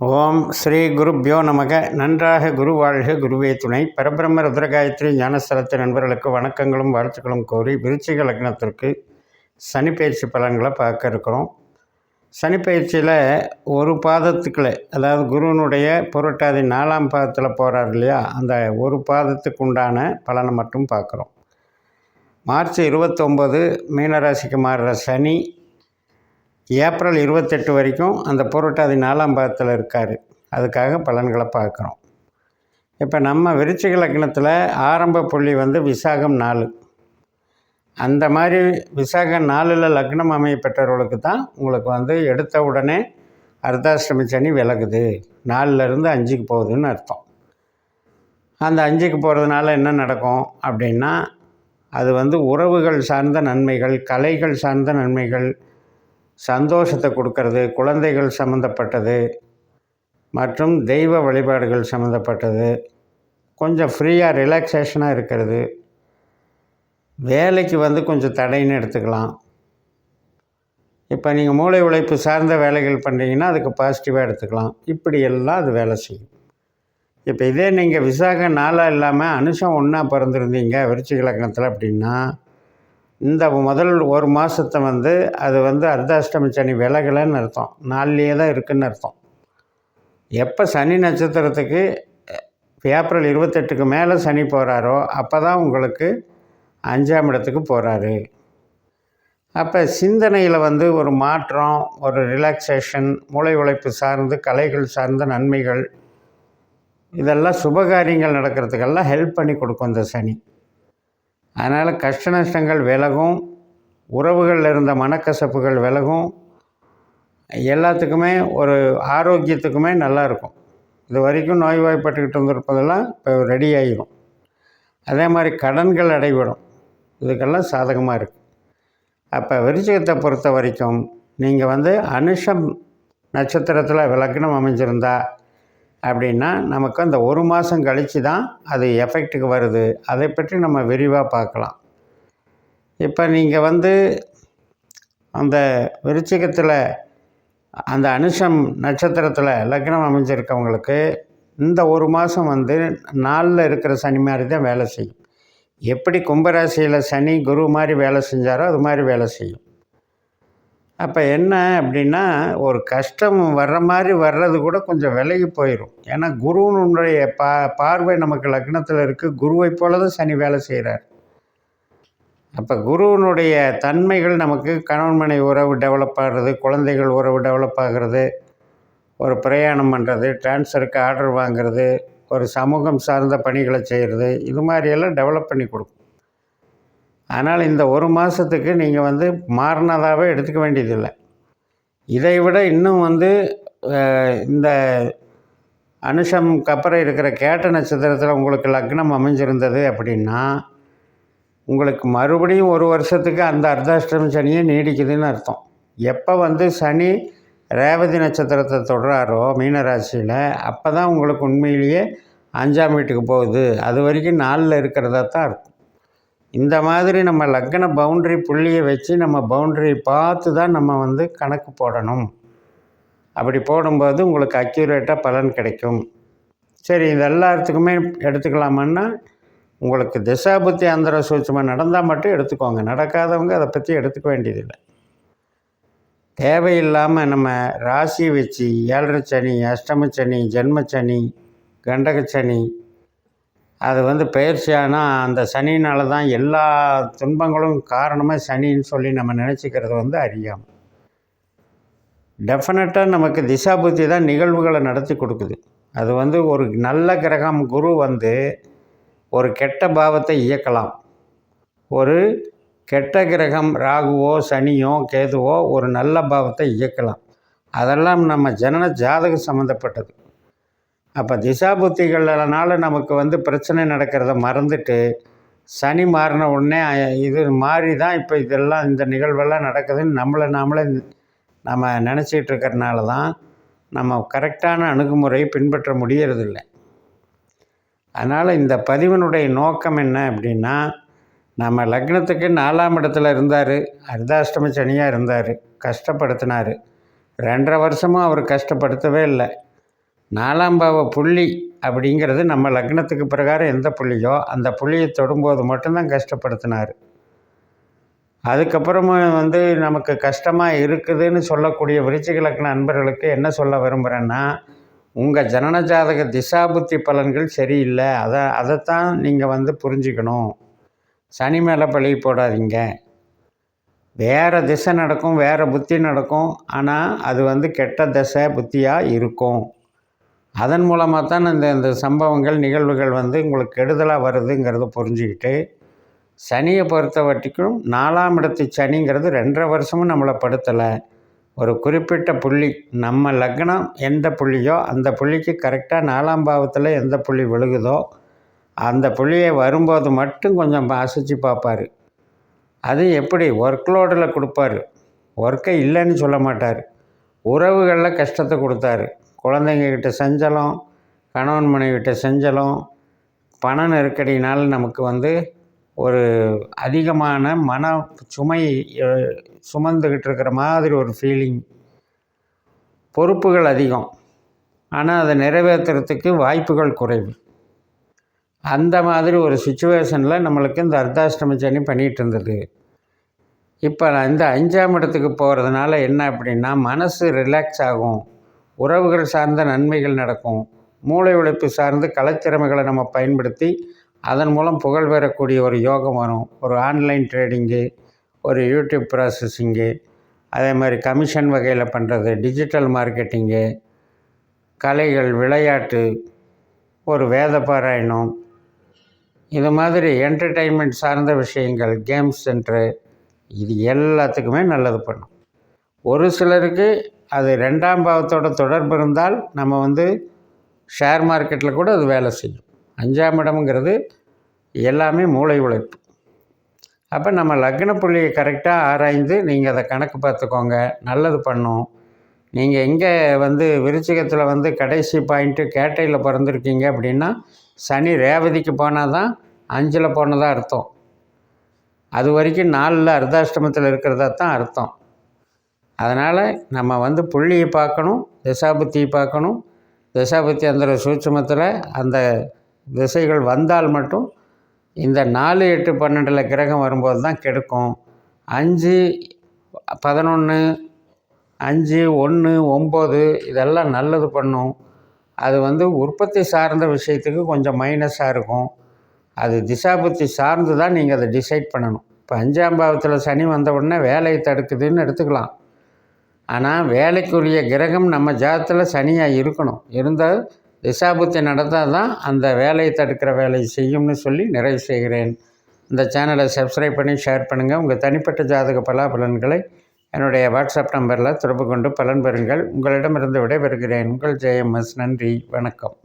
ஓம் ஸ்ரீ குருப்யோ நமக. நன்றாக குரு வாழ்க. குருவே துணை. பரபிரம்ம ருத்ரகாயத்ரி ஞானஸ்தலத்து நண்பர்களுக்கு வணக்கங்களும் வாழ்த்துக்களும் கோரி விருச்சிக லக்னத்திற்கு சனி பயிற்சி பலன்களை பார்க்க இருக்கிறோம். சனி பயிற்சியில் ஒரு பாதத்துக்குள்ளே அதாவது குருவினுடைய புரட்டாதி நாலாம் பாதத்தில் போகிறார் இல்லையா? அந்த ஒரு பாதத்துக்கு உண்டான பலனை மட்டும் பார்க்குறோம். மார்ச் இருபத்தொம்பது மீனராசிக்கு மாறுற சனி ஏப்ரல் இருபத்தெட்டு வரைக்கும் அந்த புரட்டாதி நாலாம் பாதத்தில் இருக்கார். அதுக்காக பலன்களை பார்க்குறோம். இப்போ நம்ம விருச்சிக லக்னத்தில் ஆரம்ப புள்ளி வந்து விசாகம் நாலு. அந்த மாதிரி விசாகம் நாலில் லக்னம் அமைய தான் உங்களுக்கு வந்து எடுத்த உடனே அர்த்தாஷ்டமி சனி விலகுது. நாலுலேருந்து அஞ்சுக்கு போகுதுன்னு அர்த்தம். அந்த அஞ்சுக்கு போகிறதுனால என்ன நடக்கும் அப்படின்னா அது வந்து உறவுகள் சார்ந்த நன்மைகள் கலைகள் சார்ந்த நன்மைகள் சந்தோஷத்தை கொடுக்கறது குழந்தைகள் சம்மந்தப்பட்டது மற்றும் தெய்வ வழிபாடுகள் சம்மந்தப்பட்டது கொஞ்சம் ஃப்ரீயாக ரிலாக்ஸேஷனாக இருக்கிறது. வேலைக்கு வந்து கொஞ்சம் தடைன்னு எடுத்துக்கலாம். இப்போ நீங்கள் மூளை உழைப்பு சார்ந்த வேலைகள் பண்ணுறீங்கன்னா அதுக்கு பாசிட்டிவாக எடுத்துக்கலாம். இப்படி எல்லாம் அது வேலை செய்யும். இப்போ இதே நீங்கள் விசாக நாளாக இல்லாமல் அனுஷம் ஒன்றா பிறந்திருந்தீங்க விருச்சிக லக்னத்தில் அப்படின்னா இந்த முதல் ஒரு மாதத்தை வந்து அது வந்து அர்த்தாஷ்டமி சனி விலகலைன்னு அர்த்தம். நாளிலேயே தான் இருக்குதுன்னு அர்த்தம். எப்போ சனி நட்சத்திரத்துக்கு ஏப்ரல் இருபத்தெட்டுக்கு மேலே சனி போகிறாரோ அப்போ தான் உங்களுக்கு அஞ்சாம் இடத்துக்கு போகிறாரு அப்போ சிந்தனையில் வந்து ஒரு மாற்றம் ஒரு ரிலாக்ஸேஷன் மூளை உழைப்பு சார்ந்து கலைகள் சார்ந்த நன்மைகள் இதெல்லாம் சுபகாரியங்கள் நடக்கிறதுக்கெல்லாம் ஹெல்ப் பண்ணி கொடுக்கும் இந்த சனி. அதனால் கஷ்ட நஷ்டங்கள் விலகும் உறவுகளில் இருந்த மனக்கசப்புகள் விலகும். எல்லாத்துக்குமே ஒரு ஆரோக்கியத்துக்குமே நல்லாயிருக்கும் இது வரைக்கும் நோய்வாய்ப்பட்டுக்கிட்டு இருந்திருப்பதெல்லாம் இப்போ ரெடி ஆகிடும் அதே மாதிரி கடன்கள் அடைவிடும் இதுக்கெல்லாம் சாதகமாக இருக்குது அப்போ விருச்சிகத்தை பொறுத்த வரைக்கும் நீங்கள் வந்து அனுஷம் நட்சத்திரத்தில் விளக்கணம் அமைஞ்சிருந்தா அப்படின்னா நமக்கு அந்த ஒரு மாதம் கழித்து தான் அது எஃபெக்ட்டுக்கு வருது. அதை பற்றி நம்ம விரிவாக பார்க்கலாம். இப்போ நீங்கள் வந்து அந்த விருச்சிகத்தில் அந்த அனுஷம் நட்சத்திரத்தில் லக்னம் அமைஞ்சிருக்கவங்களுக்கு இந்த ஒரு மாதம் வந்து நாளில் இருக்கிற சனி மாதிரி தான் வேலை செய்யும். எப்படி கும்பராசியில் சனி குரு மாதிரி வேலை செஞ்சாரோ அது மாதிரி வேலை செய்யும். அப்போ என்ன அப்படின்னா ஒரு கஷ்டம் வர்ற மாதிரி வர்றது கூட கொஞ்சம் விலகி போயிடும் ஏன்னா குருவினுடைய பா பார்வை நமக்கு லக்னத்தில் இருக்குது குருவை போல தான் சனி வேலை செய்கிறார் அப்போ குருவினுடைய தன்மைகள் நமக்கு கணவன் மனை உறவு டெவலப் ஆகிறது குழந்தைகள் உறவு டெவலப் ஆகிறது ஒரு பிரயாணம் பண்ணுறது டிரான்ஸ்ஃபருக்கு ஆர்டர் வாங்கிறது ஒரு சமூகம் சார்ந்த பணிகளை செய்கிறது இது மாதிரியெல்லாம் டெவலப் பண்ணி கொடுக்கும். அதனால் இந்த ஒரு மாதத்துக்கு நீங்கள் வந்து மாறினதாகவே எடுத்துக்க வேண்டியதில்லை. இதை விட இன்னும் வந்து இந்த அனுஷம்க்கு அப்புறம் இருக்கிற கேட்ட நட்சத்திரத்தில் உங்களுக்கு லக்னம் அமைஞ்சிருந்தது அப்படின்னா உங்களுக்கு மறுபடியும் ஒரு வருஷத்துக்கு அந்த அர்த்தாஷ்டம் சனியே நீடிக்குதுன்னு அர்த்தம். எப்போ வந்து சனி ரேவதி நட்சத்திரத்தை தொடராரோ மீனராசியில் அப்போ தான் உங்களுக்கு உண்மையிலேயே அஞ்சாம் வீட்டுக்கு போகுது. அது வரைக்கும் நாளில் இருக்கிறதா தான் இருக்கும். இந்த மாதிரி நம்ம லக்கண பவுண்ட்ரி புள்ளியை வச்சு நம்ம பவுண்ட்ரி பார்த்து தான் நம்ம வந்து கணக்கு போடணும். அப்படி போடும்போது உங்களுக்கு அக்யூரேட்டாக பலன் கிடைக்கும். சரி இது எல்லாத்துக்குமே எடுத்துக்கலாமான்னா உங்களுக்கு திசாபுத்தி அந்தர சூட்சமாக நடந்தால் மட்டும் எடுத்துக்கோங்க. நடக்காதவங்க அதை பற்றி எடுத்துக்க வேண்டியதில்லை. தேவையில்லாமல் நம்ம ராசி வச்சு ஏழரை சனி அஷ்டம சனி ஜென்மச்சனி கண்டகச்சனி அது வந்து பயிற்சியானால் அந்த சனியினால் தான் எல்லா துன்பங்களும் காரணமாக சனின்னு சொல்லி நம்ம நினச்சிக்கிறது வந்து அறியாமல் டெஃபினட்டாக நமக்கு திசாபுத்தி தான் நிகழ்வுகளை நடத்தி கொடுக்குது. அது வந்து ஒரு நல்ல கிரகம் குரு வந்து ஒரு கெட்ட பாவத்தை இயக்கலாம். ஒரு கெட்ட கிரகம் ராகுவோ சனியோ கேதுவோ ஒரு நல்ல பாவத்தை இயக்கலாம். அதெல்லாம் நம்ம ஜனன ஜாதகம் சம்மந்தப்பட்டது அப்போ திசா புத்திகள்னால நமக்கு வந்து பிரச்சனை நடக்கிறத மறந்துட்டு சனி மாறின உடனே இது மாறி தான் இப்போ இதெல்லாம் இந்த நிகழ்வெல்லாம் நடக்குதுன்னு நம்மளை நாமளே நம்ம நினச்சிட்டு இருக்கிறனால தான் நம்ம கரெக்டான அணுகுமுறையை பின்பற்ற முடியறதில்லை. அதனால் இந்த பதிவனுடைய நோக்கம் என்ன அப்படின்னா நம்ம லக்னத்துக்கு நாலாம் இடத்துல இருந்தார் அர்த்தாஷ்டம சனியாக இருந்தார் கஷ்டப்படுத்தினார். ரெண்டரை வருஷமும் அவர் கஷ்டப்படுத்தவே இல்லை. நாலாம் பாவ புள்ளி அப்படிங்கிறது நம்ம லக்னத்துக்கு பிரகாரம் எந்த புள்ளியோ அந்த புள்ளியை தொடும்போது மட்டும்தான் கஷ்டப்படுத்தினார். அதுக்கப்புறமா வந்து நமக்கு கஷ்டமாக இருக்குதுன்னு சொல்லக்கூடிய விருச்சிக லக்ன அன்பர்களுக்கு என்ன சொல்ல விரும்புகிறேன்னா உங்கள் ஜனன ஜாதக திசாபுத்தி பலன்கள் சரியில்லை. அதை அதைத்தான் நீங்கள் வந்து புரிஞ்சுக்கணும். சனி மேலே பழி போடாதீங்க. வேறு திசை நடக்கும் வேறு புத்தி நடக்கும். ஆனால் அது வந்து கெட்ட திசை புத்தியாக இருக்கும். அதன் மூலமாக தான் இந்த இந்த சம்பவங்கள் நிகழ்வுகள் வந்து உங்களுக்கு கெடுதலாக வருதுங்கிறத புரிஞ்சுக்கிட்டு சனியை பொறுத்தவரைக்கும் நாலாம் இடத்து சனிங்கிறது ரெண்டரை வருஷமும் நம்மளை படுத்தலை. ஒரு குறிப்பிட்ட புள்ளி நம்ம லக்னம் எந்த புள்ளியோ அந்த புள்ளிக்கு கரெக்டாக நாலாம் பாவத்தில் எந்த புள்ளி விழுகுதோ அந்த புள்ளியை வரும்போது மட்டும் கொஞ்சம் அசைச்சு பார்ப்பார். அது எப்படி? ஒர்க் லோடில் கொடுப்பாரு. ஒர்க்கை இல்லைன்னு சொல்ல மாட்டார். உறவுகளில் கஷ்டத்தை கொடுத்தாரு. குழந்தைங்கக்கிட்ட செஞ்சலும் கணவன் மனைவிட்ட செஞ்சலும் பண நெருக்கடினால் நமக்கு வந்து ஒரு அதிகமான மன சுமை சுமந்துக்கிட்டு இருக்கிற மாதிரி ஒரு ஃபீலிங் பொறுப்புகள் அதிகம். ஆனால் அதை நிறைவேற்றுறதுக்கு வாய்ப்புகள் குறைவு. அந்த மாதிரி ஒரு சுச்சுவேஷனில் நம்மளுக்கு இந்த அர்த்தாஷ்டம சனி பண்ணிகிட்டு இருந்தது. இப்போ நான் இந்த அஞ்சாம் இடத்துக்கு போகிறதுனால என்ன அப்படின்னா மனசு ரிலாக்ஸ் ஆகும். உறவுகள் சார்ந்த நன்மைகள் நடக்கும். மூளை உழைப்பு சார்ந்து கலைத்திறமைகளை நம்ம பயன்படுத்தி அதன் மூலம் புகழ் பெறக்கூடிய ஒரு யோகம் வரும். ஒரு ஆன்லைன் ட்ரேடிங்கு ஒரு யூடியூப் ப்ராசஸிங்கு அதே மாதிரி கமிஷன் வகையில் பண்ணுறது டிஜிட்டல் மார்க்கெட்டிங்கு கலைகள் விளையாட்டு ஒரு வேத பாராயணம் இது மாதிரி என்டர்டெயின்மெண்ட் சார்ந்த விஷயங்கள் கேம்ஸ் சென்ட்ரு இது எல்லாத்துக்குமே நல்லது பண்ணும். ஒரு சிலருக்கு அது ரெண்டாம் பாவத்தோட தொடர்பு இருந்தால் நம்ம வந்து ஷேர் மார்க்கெட்டில் கூட அது வேலை செய்யும். அஞ்சாம் இடம்ங்கிறது எல்லாமே மூளை உழைப்பு. அப்போ நம்ம லக்ன புள்ளியை கரெக்டாக ஆராய்ந்து நீங்கள் அதை கணக்கு பார்த்துக்கோங்க. நல்லது பண்ணும். நீங்கள் எங்கே வந்து விருச்சிகத்தில் வந்து கடைசி பாயிண்ட்டு கேட்டையில் பிறந்திருக்கீங்க அப்படின்னா சனி ரேவதிக்கு போனால் தான் அஞ்சில் போனதாக அர்த்தம். அது வரைக்கும் நாலில் அர்த்தாஷ்டமத்தில் இருக்கிறதா தான் அர்த்தம். அதனால் நம்ம வந்து புள்ளியை பார்க்கணும் திசாபுத்தியை பார்க்கணும். திசாபுத்தி அந்த சூட்சுமத்தில் அந்த திசைகள் வந்தால் மட்டும் இந்த நாலு எட்டு பன்னெண்டில் கிரகம் வரும்போது தான் கெடுக்கும். அஞ்சு பதினொன்று அஞ்சு ஒன்று ஒம்பது இதெல்லாம் நல்லது பண்ணும். அது வந்து உற்பத்தி சார்ந்த விஷயத்துக்கு கொஞ்சம் மைனஸாக இருக்கும். அது திசாபுத்தி சார்ந்து தான் நீங்கள் அதை டிசைட் பண்ணணும். இப்போ அஞ்சாம் பாவத்தில் சனி வந்த உடனே வேலையை தடுக்குதுன்னு எடுத்துக்கலாம். ஆனால் வேலைக்குரிய கிரகம் நம்ம ஜாதத்தில் சனியாக இருக்கணும். இருந்தால் திசாபுத்தி நடந்தால் தான் அந்த வேலையை தடுக்கிற வேலையை செய்யும்னு சொல்லி நிறைவு செய்கிறேன். இந்த சேனலை சப்ஸ்கிரைப் பண்ணி ஷேர் பண்ணுங்கள் உங்கள் தனிப்பட்ட ஜாதக பலாபலன்களை என்னுடைய வாட்ஸ்அப் நம்பரில் தொடர்பு கொண்டு பலன் பெறுங்கள். உங்களிடமிருந்து விடைபெறுகிறேன். உங்கள் ஜெயம் எஸ் நன்றி. வணக்கம்.